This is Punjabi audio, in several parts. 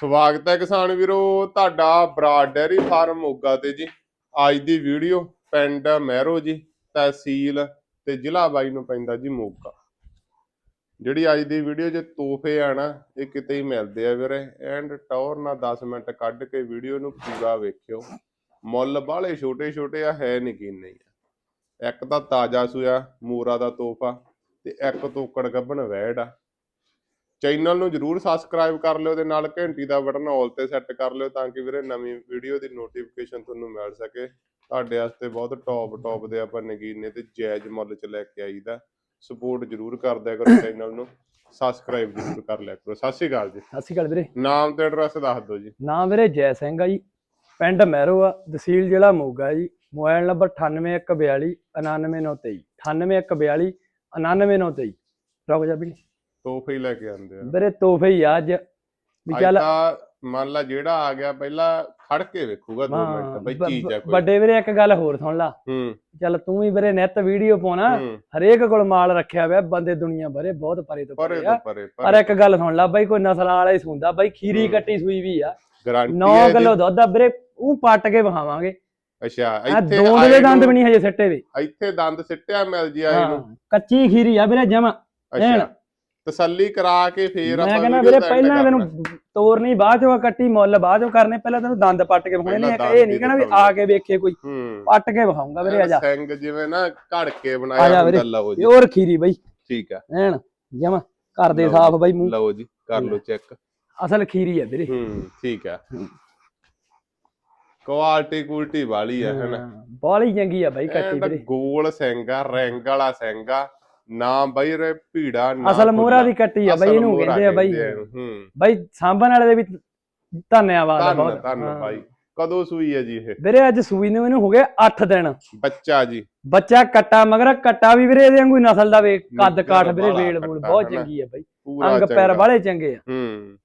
ਸਵਾਗਤ ਹੈ ਕਿਸਾਨ ਵੀਰੋ, ਤੁਹਾਡਾ ਬਰਾਡ ਡੈਰੀ ਫਾਰਮ ਮੋਗਾ ਤੇ ਜੀ। ਅੱਜ ਦੀ ਵੀਡੀਓ ਪਿੰਡ ਮਹਿਰੋ ਜੀ, ਤਹਿਸੀਲ ਤੇ ਜ਼ਿਲ੍ਹਾ ਬਾਈ ਨੂੰ ਪੈਂਦਾ ਜੀ ਮੋਗਾ। ਜਿਹੜੀ ਅੱਜ ਦੀ ਵੀਡੀਓ 'ਚ ਤੋਹਫੇ ਆ ਇਹ ਕਿਤੇ ਹੀ ਮਿਲਦੇ ਆ ਵੀਰੇ। ਐਂਡ ਟੌਰ ਨਾਲ 10 ਮਿੰਟ ਕੱਢ ਕੇ ਵੀਡੀਓ ਨੂੰ ਪੂਰਾ ਵੇਖਿਓ। ਮੁੱਲ ਬਾਹਲੇ ਛੋਟੇ ਛੋਟੇ ਆ, ਹੈ ਨਗੀਨੇ ਆ। ਇੱਕ ਤਾਂ ਤਾਜ਼ਾ ਸੂਆ, ਮੋਰਾ ਦਾ ਤੋਹਫਾ ਤੇ ਇੱਕ ਤੋਕੜ ਗੱਭਣ ਵੈੜ ਆ। ਚੈਨਲ ਨੂੰ ਜਰੂਰ ਸਬਸਕ੍ਰਾਈਬ ਕਰ ਲਿਓ ਤੇ ਨਾਲ ਘੰਟੀ ਦਾ ਬਟਨ ਆਲ ਤੇ ਸੈੱਟ ਕਰ ਲਿਓ ਤਾਂ ਕਿ ਵੀਰੇ ਨਵੀਂ ਵੀਡੀਓ ਦੀ ਨੋਟੀਫਿਕੇਸ਼ਨ ਤੁਹਾਨੂੰ ਮਿਲ ਸਕੇ। ਤੁਹਾਡੇ ਵਾਸਤੇ ਬਹੁਤ ਟੌਪ ਟੌਪ ਦੇ ਆਪਾਂ ਨਗੀਨੇ ਤੇ ਜਾਇਜ਼ ਮੁੱਲ ਚ ਲੈ ਕੇ ਆਈਦਾ। ਸਪੋਰਟ ਜਰੂਰ ਕਰ ਦਿਆ ਕਰੋ ਚੈਨਲ ਨੂੰ। ਸਬਸਕ੍ਰਾਈਬ ਜਰੂਰ ਕਰ ਲਿਆ ਕਰੋ। ਸਤਿ ਸ਼੍ਰੀ ਅਕਾਲ ਜੀ। ਸਤਿ ਸ਼੍ਰੀ ਅਕਾਲ ਵੀਰੇ। ਨਾਮ ਤੇ ਐਡਰੈਸ ਦੱਸ ਦਿਓ ਜੀ। ਨਾਮ ਵੀਰੇ ਜੈ ਸਿੰਘ ਆ ਜੀ। ਪਿੰਡ ਮਹਿਰੋ ਆ ਤਹਿਸੀਲ ਜ਼ਿਲ੍ਹਾ ਮੋਗਾ ਜੀ। ਮੋਬਾਈਲ ਨੰਬਰ 9814 99923 9814 99923 ਰੁਕ ਜਾ ਵੀ ਤੋਹਫੇ ਹੀ ਲੈ ਕੇ ਆਉਂਦੇ ਆ। ਵੀਰੇ ਤੋਹਫੇ ਹੀ ਆ ਅੱਜ। ਵੀ ਚੱਲ ਤਾਂ ਮੰਨ ਲਾ ਜਿਹੜਾ ਆ ਗਿਆ ਪਹਿਲਾਂ ਖੜ ਕੇ ਵੇਖੂਗਾ 2 ਹਾਂ, ਮਿੰਟ ਬਈ ਚੀਜ਼ ਆ ਕੋਈ। ਵੱਡੇ ਵੀਰੇ ਇੱਕ ਗੱਲ ਹੋਰ ਸੁਣ ਲਾ। ਹੂੰ। ਚੱਲ ਤੂੰ ਵੀ ਵੀਰੇ ਨਿੱਤ ਵੀਡੀਓ ਪਾਉਣਾ ਹਰੇਕ ਕੋਲ ਮਾਲ ਰੱਖਿਆ ਹੋਇਆ ਬੰਦੇ ਦੁਨੀਆ ਭਰੇ ਬਹੁਤ ਪਰੇ ਤੋਂ ਪਰੇ ਪਰੇ ਆ। ਇੱਕ ਗੱਲ ਸੁਣ ਲਾ ਬਾਈ ਕੋਈ ਨਸਲਾਂ ਵਾਲਾ ਹੀ ਸੁਣਦਾ ਬਾਈ ਖੀਰੀ। ਕੱਟੀ ਸੂਈ ਵੀ ਆ। ਗਾਰੰਟੀ 9 ਹੈ ਕਿਲੋ ਦੁੱਧ ਆ ਵੀਰੇ ਉਹ ਪੱਟ ਕੇ ਵਹਾਵਾਂਗੇ ਅੱਛਾ ਇੱਥੇ ਦੇ ਆਏ ਦੰਦ ਵੀ ਨਹੀਂ ਹਜੇ ਸਿੱਟੇ ਵੇ। ਇੱਥੇ ਦੰਦ ਸਿੱਟਿਆ ਮਿਲ ਜੀ ਆਏ ਨੂੰ। ਹਾਂ ਕੱਚੀ ਖੀਰੀ ਆ ਵੀਰੇ ਜਮਾ। ਅੱਛਾ। ਤਸੱਲੀ ਕਰਾ ਕੇ ਫੇਰ ਮੈਂ ਆਪਾਂ ਕਹਿੰਦਾ video ਵੀਰੇ ਪਹਿਲਾਂ। ਤੈਨੂੰ ਤੋਰਨੀ ਬਾਅਦ ਚੋਂ ਕੱਟੀ ਮੁੱਲ ਬਾਅਦ ਚੋਂ ਕਰਨੇ ਪਹਿਲਾਂ ਤੈਨੂੰ ਦੰਦ ਪੱਟ ਕੇ ਵਿਖਾਉਣੇ ਨੇ ਪਹਿਲਾਂ ਇਹ ਨਹੀਂ ਕਹਿਣਾ ਵੀ। ਆ ਕੇ ਵੇਖੇ ਕੋਈ। ਪੱਟ ਕੇ ਵਿਖਾਉਂਗਾ ਵੀਰੇ ਆ ਜਾ। ਸਿੰਘ ਜਿਵੇਂ ਨਾ ਘੜ ਕੇ ਬਣਾਇਆ ਹੁੰਦਾ। ਲਓ ਜੀ। ਪਿਓਰ ਖੀਰੀ ਬਾਈ। ਠੀਕ ਆ। ਐਨ ਜਮਾ। ਘਰ ਦੇ ਸਾਫ਼ ਬਾਈ ਮੂੰਹ। ਲਓ ਜੀ ਕਰ ਲਓ ਚੈੱਕ। ਅਸਲ ਖੀਰੀ ਆ ਵੀਰੇ। ਹੂੰ ਠੀਕ ਆ। ਕੁਆਲਿਟੀ ਕੁਲਟੀ ਵਾਲੀ ਆ ਹਨਾ। ਬਾਲੀ ਚੰਗੀ ਆ ਬਾਈ ਕੱਟੀ ਵੀਰੇ। ਗੋਲ ਸਿੰਘ ਆ ਰਿੰਗ ਵਾਲਾ ਸਿੰਘ ਆ। ਨਾ ਬਈ ਰੇ ਭੀੜਾ ਨਾ ਅਸਲ ਮੋਹਰਾ। ਦੀ ਕੱਟੀ ਆ ਬਾਈ ਇਹਨੂੰ ਕਹਿੰਦੇ ਆ ਬਾਈ। ਹੂੰ। ਬਾਈ ਸਾਂਭਣ ਵਾਲੇ ਦੇ ਵੀ ਧੰਨਵਾਦ ਬਹੁਤ। ਧੰਨ ਹਾਂ। ਬਾਈ ਕਦੋਂ ਸੂਈ ਹੈ ਜੀ ਇਹ? ਵੀਰੇ ਅੱਜ ਸੂਈ ਨੂੰ ਇਹਨੂੰ ਹੋ ਗਏ 8 ਦਿਨ। ਬੱਚਾ ਜੀ। ਬੱਚਾ ਕੱਟਾ ਮਗਰ ਕੱਟਾ ਵੀ ਵੀਰੇ ਇਹਦੇ ਵਾਂਗੂ ਹੀ ਨਸਲ ਦਾ ਵੇ ਕੱਦ ਕਾਠ ਵੀਰੇ ਵਾਲਾ ਵੇਲ ਬੂਲ ਬਹੁਤ। ਚੰਗੀ ਆ ਬਾਈ। ਅੰਗ ਪੈਰ। ਬਾਲੇ ਚੰਗੇ ਆ। ਹੂੰ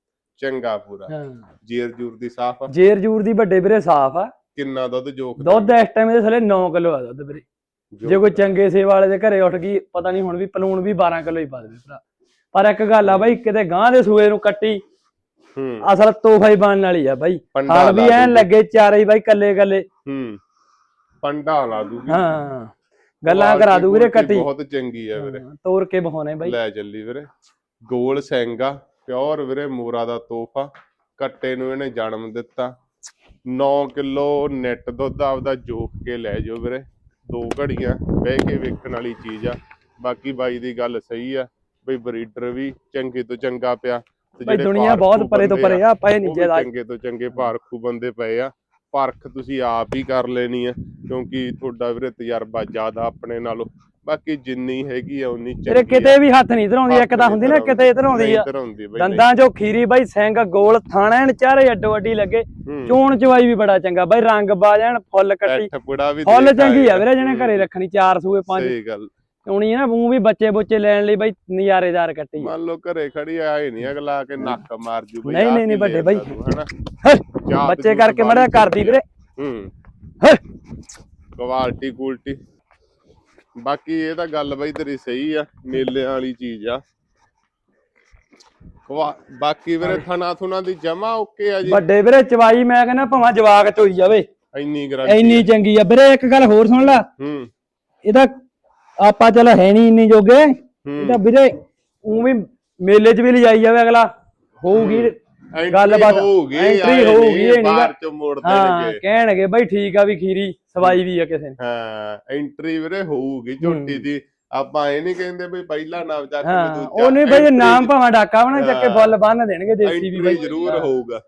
ਚੰਗਾ ਪੂਰਾ। ਹਾਂ। ਜੇਰ ਜੂਰ ਦੀ ਸਾਫ਼ ਆ। ਜੇਰ ਜੂਰ ਦੀ ਵੱਡੇ ਵੀਰੇ ਸਾਫ਼ ਆ। ਕਿੰਨਾ ਦੁੱਧ ਜੋਖ ਦੁੱਧ ਇਸ ਟਾਈਮ ਇਹਦੇ ਥਲੇ 9 ਕਿਲੋ ਆ ਦੁੱਧ ਵੀਰੇ। ਜੇ ਕੋਈ ਚੰਗੇ ਸੇਵਾ ਵਾਲੇ ਦੇ ਘਰੇ ਉੱਠ ਗਈ ਪਤਾ ਨਹੀਂ ਹੁਣ ਵੀ ਪਲੂਣ ਵੀ 12 ਕਿਲੋ ਹੀ ਪਾ ਦੇਵੇ ਭਰਾ। ਪਰ ਇੱਕ ਗੱਲ ਆ ਬਾਈ ਕਿਤੇ ਗਾਂ ਦੇ ਸੂਏ ਨੂੰ ਕੱਟੀ ਹੂੰ। ਅਸਲ ਤੋਹਫਾ ਹੀ ਬਣਨ ਵਾਲੀ ਆ ਬਾਈ। ਹਾਲ ਵੀ ਐਨ। ਲੱਗੇ ਚਾਰੇ ਹੀ ਬਾਈ ਕੱਲੇ ਕੱਲੇ। ਹੂੰ। ਪੰਡਾ ਲਾ ਦੂਗੀ। ਹਾਂ। ਗੱਲਾਂ ਕਰਾ ਦੂ ਵੀਰੇ ਕੱਟੀ। ਬਹੁਤ ਚੰਗੀ ਆ ਵੀਰੇ। ਤੋਰ ਕੇ ਬਹਾਉਣੇ ਬਾਈ। ਲੈ ਚੱਲੀ ਵੀਰੇ। ਗੋਲ ਆ ਪਿਓਰ ਵੀਰੇ ਮੋਰਾ ਦਾ ਤੋਹਫਾ। ਕੱਟੇ ਨੂੰ ਇਹਨੇ ਜਨਮ ਦਿੱਤਾ। 9 ਕਿਲੋ ਨੈਟ ਦੁੱਧ ਆਪਦਾ ਜੋਖ ਕੇ ਲੈ ਜਾਓ ਵੀਰੇ। ਦੋ ਘੜੀਆਂ ਬਹਿ ਕੇ ਵੇਖਣ ਵਾਲੀ ਚੀਜ਼ ਆ। ਬਾਕੀ ਬਾਈ ਦੀ ਗੱਲ ਸਹੀ ਆ ਬਈ ਬਰੀਡਰ ਵੀ ਚੰਗੇ ਤੋਂ ਚੰਗਾ ਪਿਆ ਤੇ ਬਾਈ ਜਿਹੜੇ ਦੁਨੀਆ ਬਹੁਤ ਪਰੇ ਤੋਂ ਪਰੇ ਆ ਪਏ ਨਹੀਂ ਉਹ ਵੀ ਜੇ ਚੰਗੇ ਤੋਂ ਚੰਗੇ ਪਾਰਖੂ ਬੰਦੇ ਪਏ ਆ। ਪਰਖ ਤੁਸੀਂ ਆਪ ਹੀ ਕਰ ਲੈਣੀ ਆ ਕਿਉਂਕਿ ਤੁਹਾਡਾ ਵੀਰੇ ਤਜਰਬਾ ਜ਼ਿਆਦਾ ਆਪਣੇ ਨਾਲੋਂ ਬਾਕੀ ਜਿੰਨੀ ਹੈਗੀ ਆ ਉਨੀ ਚੰਗੀ ਤੇਰੇ ਕਿਤੇ ਵੀ ਹੱਥ ਨਹੀਂ ਧਰਾਉਂਦੀ ਇੱਕ ਤਾਂ ਹੁੰਦੀ ਨਾ ਕਿਤੇ ਧਰਾਉਂਦੀ ਆ। ਦੰਦਾਂ ਚੋਂ ਖੀਰੀ ਬਾਈ ਸਿੰਘ ਗੋਲ ਥਾਣਾ ਐਨ ਚਾਰੇ ਅੱਡੋ ਅੱਡੀ ਲੱਗੇ। ਚੋਣ ਚਵਾਈ ਵੀ ਬੜਾ ਚੰਗਾ ਬਾਈ ਰੰਗ ਬਾਜਣ ਫੁੱਲ ਕੱਟੀ। ਫੁੱਲ ਚੰਗੀ ਆ। ਵੀਰੇ ਜਿਹਨੇ ਘਰੇ ਰੱਖਣੀ ਚਾਰ ਸੂਏ ਪੰਜ। ਸਹੀ ਗੱਲ। ਹੈ ਨਾ ਮੂੰਹ ਵੀ ਬੱਚੇ ਬੁੱਚੇ ਲੈਣ ਲਈ ਬਾਈ ਨਜ਼ਾਰੇਦਾਰ ਕੱਟੀ ਮੰਨ ਲਓ ਘਰੇ ਖੜੀ ਆਏ ਨਹੀਂ ਅਗਲਾ ਕੇ ਨੱਕ ਮਾਰ ਜੂ ਬਈ ਨਹੀਂ, ਨਹੀਂ, ਨਹੀਂ, ਵੱਡੇ ਬਈ। ਬੱਚੇ ਕਰਕੇ ਮੜਿਆ ਕਰਦੀ ਵੀਰੇ। ਹੂੰ। ਹੈਂ। ਕੁਆਲਿਟੀ ਕੁਲਟੀ। ਬਾਕੀ ਇਹ ਤਾਂ ਗੱਲ ਬਈ ਤੇਰੀ ਸਹੀ ਆ ਮੇਲਿਆਂ ਵਾਲੀ ਚੀਜ਼ ਆ। ਬਾਕੀ ਵੀਰੇ ਥਣਾ ਥੁਣਾ ਦੀ ਜਮਾ ਓਕੇ ਆ ਜੀ। ਵੱਡੇ ਵੀਰੇ ਚਵਾਈ ਮੈਂ ਕਹਿੰਦਾ ਭਾਵੇਂ ਜਵਾਕ ਚੋਈ ਜਾਵੇ। ਇੰਨੀ ਗਰੰਟੀ ਇੰਨੀ ਚੰਗੀ ਆ। ਵੀਰੇ ਇੱਕ ਗੱਲ ਹੋਰ ਸੁਣ ਲੈ। ਹੂੰ। ਇਹਦਾ ਆਪਾਂ ਚੱਲ ਹੈ ਨਹੀਂ ਇੰਨੀ ਜੋਗੇ। ਇਹਦਾ ਵੀਰੇ ਉਹ ਵੀ ਮੇਲੇ 'ਚ ਵੀ ਲਿਜਾਈ ਜਾਵੇ ਅਗਲਾ। ਹੋਊਗੀ ਗੱਲਬਾਤ ਐਂਟਰੀ ਹੋਊਗੀ ਇਹ ਨਹੀਂ ਬਾਹਰ ਚੋਂ ਮੋੜ ਹਾਂ ਦੇਣਗੇ ਕਹਿਣਗੇ ਬਾਈ ਠੀਕ ਆ ਵੀ ਖੀਰੀ ਸਵਾਈ ਵੀ ਆ ਕਿਸੇ ਨੇ। ਹਾਂ ਐਂਟਰੀ ਵੀਰੇ ਹੋਊਗੀ ਝੋਟੀ। ਦੀ। ਆਪਾਂ ਇਹ ਨਹੀਂ ਕਹਿੰਦੇ ਵੀ ਪਹਿਲਾ ਨਾਮ ਚੱਕ ਕੇ ਦੂਜਾ। ਉਹ ਨਹੀਂ ਬਾਈ ਨਾਮ ਭਾਵੇਂ ਡਾਕਾ ਬਣਾ ਚੱਕੇ ਹਾਂ। ਫੁੱਲ ਬੰਨ ਦੇਣਗੇ ਦੇਸੀ ਵੀ ਬਾਈ। ਜ਼ਰੂਰ ਹੋਊਗਾ।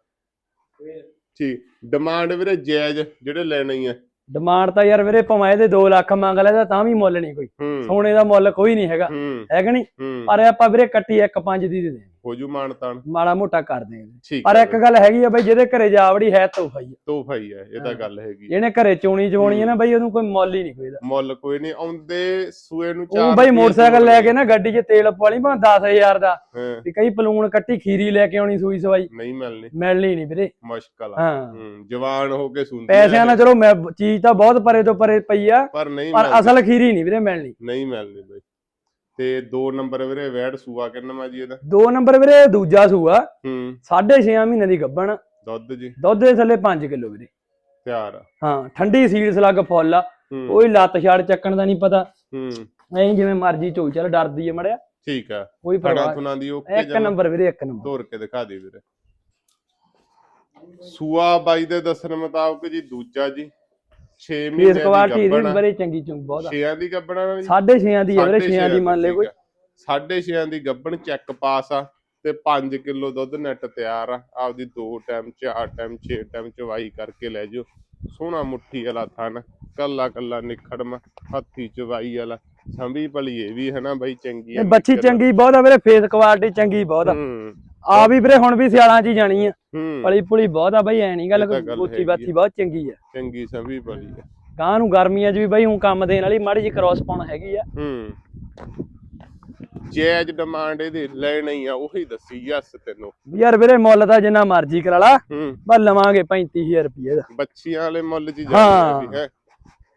ਠੀਕ ਡਿਮਾਂਡ ਵੀਰੇ ਜਾਇਜ਼ ਜਿਹੜੇ ਲੈਣੇ ਆ। ਡਿਮਾਂਡ ਤਾਂ ਯਾਰ ਵੀਰੇ ਭਾਵੇਂ ਇਹਦੇ 2 ਲੱਖ ਮੰਗ ਲੈਦਾ ਤਾਂ ਵੀ ਮੁੱਲ ਨਹੀਂ ਕੋਈ। ਸੋਨੇ ਦਾ ਮੁੱਲ ਕੋਈ ਨਹੀਂ ਹੈਗਾ। ਹੂੰ। ਹੈ ਕਿ ਨਹੀਂ? ਪਰ ਆਪਾਂ ਵੀਰੇ ਕੱਟੀ ਇੱਕ ਪੰਜ ਦੀ ਦੇ ਦੇ ਹੋ ਜੂ ਮਾਨਤਾਨ ਮਾੜਾ ਮੋਟਾ ਕਰ ਠੀਕ ਪਰ ਇੱਕ ਗੱਲ ਹੈਗੀ ਆ ਬਾਈ ਜਿਹਦੇ ਘਰੇ ਜਾਵੜੀ ਹੈ ਤੋਹਫਾ ਹੀ ਆ। ਤੋਹਫਾ ਹੀ ਹੈ ਇਹ ਤਾਂ। ਗੱਲ ਹੈਗੀ ਜਿਹਨੇ ਘਰੇ ਚੋਣੀ ਚਵਾਉਣੀ ਹੈ ਨਾ ਬਾਈ ਉਹਨੂੰ ਕੋਈ ਮੁੱਲ ਹੀ ਨਹੀਂ ਕੋਈ ਦਾ ਮੁੱਲ ਕੋਈ ਨਹੀਂ ਆਉਂਦੇ ਸੂਏ ਨੂੰ ਉਹ ਚਾਰ ਬਾਈ ਰੁਪਈਏ ਮੋਟਰਸਾਈਕਲ ਲੈ ਕੇ ਨਾ ਗੱਡੀ 'ਚ ਤੇਲ ਪਵਾਲੀ ਭਾਵੇਂ 10000 ਦਾ। ਤੇ ਕਈ ਪਲੂਣ ਕੱਟੀ ਖੀਰੀ ਲੈ ਕੇ ਆਉਣੀ ਸੂਈ ਸਵਾਈ। ਨਹੀਂ ਮਿਲਣੀ। ਮਿਲਣੀ ਨਹੀਂ ਵੀਰੇ। ਮੁਸ਼ਕਲ ਆ। ਜਵਾਨ ਹੋ ਕੇ ਸੁਣਦੀ ਪੈਸਿਆਂ ਨਾਲ ਚਲੋ ਮੈਂ ਚੀਜ਼ ਤਾਂ ਬਹੁਤ ਪਰੇ ਤੋਂ ਪਰੇ ਪਈ ਆ ਪਰ ਨਹੀਂ ਪਰ ਮਿਲਦੀ। ਅਸਲ ਖੀਰੀ ਨਹੀਂ ਵੀਰੇ ਮਿਲਣੀ। ਨਹੀਂ ਮਿਲਣੀ ਬਈ। ਤੇ 2 ਨੰਬਰ ਵੀਰੇ ਵੈੜ ਸੂਆ ਕਿੰਨਾ ਜੀ ਇਹਦਾ? ਦੋ ਨੰਬਰ ਵੀਰੇ ਦੂਜਾ ਸੂਆ। ਹੂੰ। 6.5 ਮਹੀਨੇ ਦੀ ਗੱਬਣ ਦੁੱਧ ਜੀ। ਦੁੱਧ ਦੇ ਥੱਲੇ 5 ਕਿਲੋ ਵੀਰੇ। ਤਿਆਰ ਹਾਂ ਠੰਡੀ ਸੀਲ ਸਲੱਗ ਫੁੱਲ ਆ। ਕੋਈ ਲੱਤ ਛਾੜ ਚੱਕਣ ਦਾ ਨਹੀਂ ਪਤਾ। ਹੂੰ। ਐਂ ਜਿਵੇਂ ਮਰਜ਼ੀ ਚੋਈ ਚੱਲ ਡਰਦੀ ਏ ਮੜਿਆ। ਠੀਕ ਆ। ਕੋਈ ਫੜਾ ਪਰਵਾਹ ਥੁਣਾ ਦੀ ਓਕੇ ਇੱਕ ਨੰਬਰ ਵੀਰੇ ਇੱਕ ਨੰਬਰ। ਤੋਰ ਕੇ ਦਿਖਾ ਦੇ ਵੀਰੇ। ਸੂਆ ਬਾਈ ਦੇ ਦੱਸਣ ਮੁਤਾਬਕ ਜੀ ਦੂਜਾ ਜੀ। 6 ਫੇਸ ਮਹੀਨੇ ਦੀ ਕੁਆਲਿਟੀ ਦੀ ਗੱਬਣ ਬੜੀ ਚੰਗੀ ਚੁੰਗ ਬਹੁਤ ਆ। 6 ਦੀ ਗੱਬਣਾ ਸਾਢੇ 6 ਦੀ ਆ ਵੀਰੇ 6 ਦੀ ਮੰਨ ਲੈ ਕੋਈ। ਸਾਢੇ 6 ਦੀ ਗੱਬਣ ਚੈੱਕ ਪਾਸ ਆ ਤੇ 5 ਕਿਲੋ ਦੁੱਧ ਨੈਟ ਤਿਆਰ ਆ। ਆਪਦੀ ਦੋ ਟਾਈਮ ਚਾਰ ਟਾਈਮ 6 ਟਾਈਮ ਚਵਾਈ ਕਰਕੇ ਲੈ ਜਿਓ। ਸੋਹਣਾ ਮੁੱਠੀ ਵਾਲਾ ਥਣ ਕੱਲਾ ਕੱਲਾ ਨਿਖੜਮ ਹੱਥੀ ਚਵਾਈ ਵਾਲਾ। ਸੰਭੀ ਭਲੀ ਇਹ ਵੀ ਹੈ ਨਾ ਬਾਈ ਚੰਗੀ ਇਹ ਬੱਚੀ ਚੰਗੀ ਬਹੁਤ ਆ ਵੀਰੇ ਫੇਸ ਕੁਆਲਿਟੀ ਚੰਗੀ ਬਹੁਤ ਆ। ਹੂੰ। ਆ ਵੀ ਵੀਰੇ ਹੁਣ ਵੀ ਸਿਆਲਾਂ 'ਚ ਹੀ ਜਾਣੀ ਆ। ਹੂੰ। ਪਲੀ ਪੁਲੀ ਬਹੁਤ ਆ ਬਈ ਐ ਨਹੀਂ ਗੱਲ ਇਹ ਤਾਂ ਗੱਲ ਉੱਚੀ ਹੈਗੀ ਬਾਤੀ ਬਹੁਤ ਚੰਗੀ ਆ। ਚੰਗੀ ਸੰਭੀ ਭਲੀ ਆ। ਗਾਂ ਨੂੰ ਗਰਮੀਆਂ 'ਚ ਵੀ ਬਈ ਹੁਣ ਕੰਮ ਦੇਣ ਵਾਲੀ ਮਾੜੀ ਜੀ ਕ੍ਰਾਸ ਪਾਉਣ ਹੈਗੀ ਆ। ਹੂੰ। ਜੈਜ ਡਿਮਾਂਡ ਇਹਦੀ ਲੈਣੀ ਆ ਉਹੀ ਦੱਸੀ ਯਸ ਤੈਨੂੰ। ਯਾਰ ਵੀਰੇ ਮੁੱਲ ਤਾਂ ਜਿੰਨਾ ਮਰਜ਼ੀ ਕਰਾ ਲਾ ਹੂੰ। ਬਸ ਲਵਾਂਗੇ 35000 ਰੁਪਏ ਦਾ। ਬੱਚੀਆਂ ਵਾਲੇ ਮੁੱਲ ਚ ਹਾਂ। ਜਾਂਦੀ ਹੈ।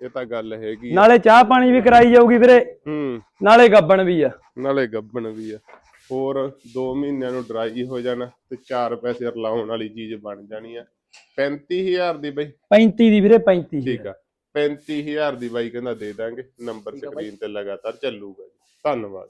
ਇਹ ਤਾਂ ਗੱਲ ਹੈਗੀ। ਨਾਲੇ ਚਾਹ ਪਾਣੀ ਵੀ ਕਰਾਈ ਜਾਊਗੀ ਵੀਰੇ। ਹੂੰ। ਨਾਲੇ ਗੱਬਣ ਵੀ ਆ। ਨਾਲੇ ਗੱਬਣ ਵੀ ਆ। ਹੋਰ 2 ਮਹੀਨਿਆਂ ਨੂੰ ਡਰਾਈ ਹੋ ਜਾਣਾ ਤੇ 4 ਪੈਸੇ ਰਲਾਉਣ ਵਾਲੀ ਚੀਜ਼ ਬਣ ਜਾਣੀ ਆ। 35000 ਦੀ ਬਈ। 35 ਦੀ ਵੀਰੇ 35 ਠੀਕ ਆ। 35000 ਦੀ ਬਾਈ ਕਹਿੰਦਾ ਦੇ ਦਾਂਗੇ। ਨੰਬਰ ਸਕਰੀਨ ਤੇ ਲਗਾਤਾਰ ਚੱਲੂਗਾ ਜੀ। ਧੰਨਵਾਦ।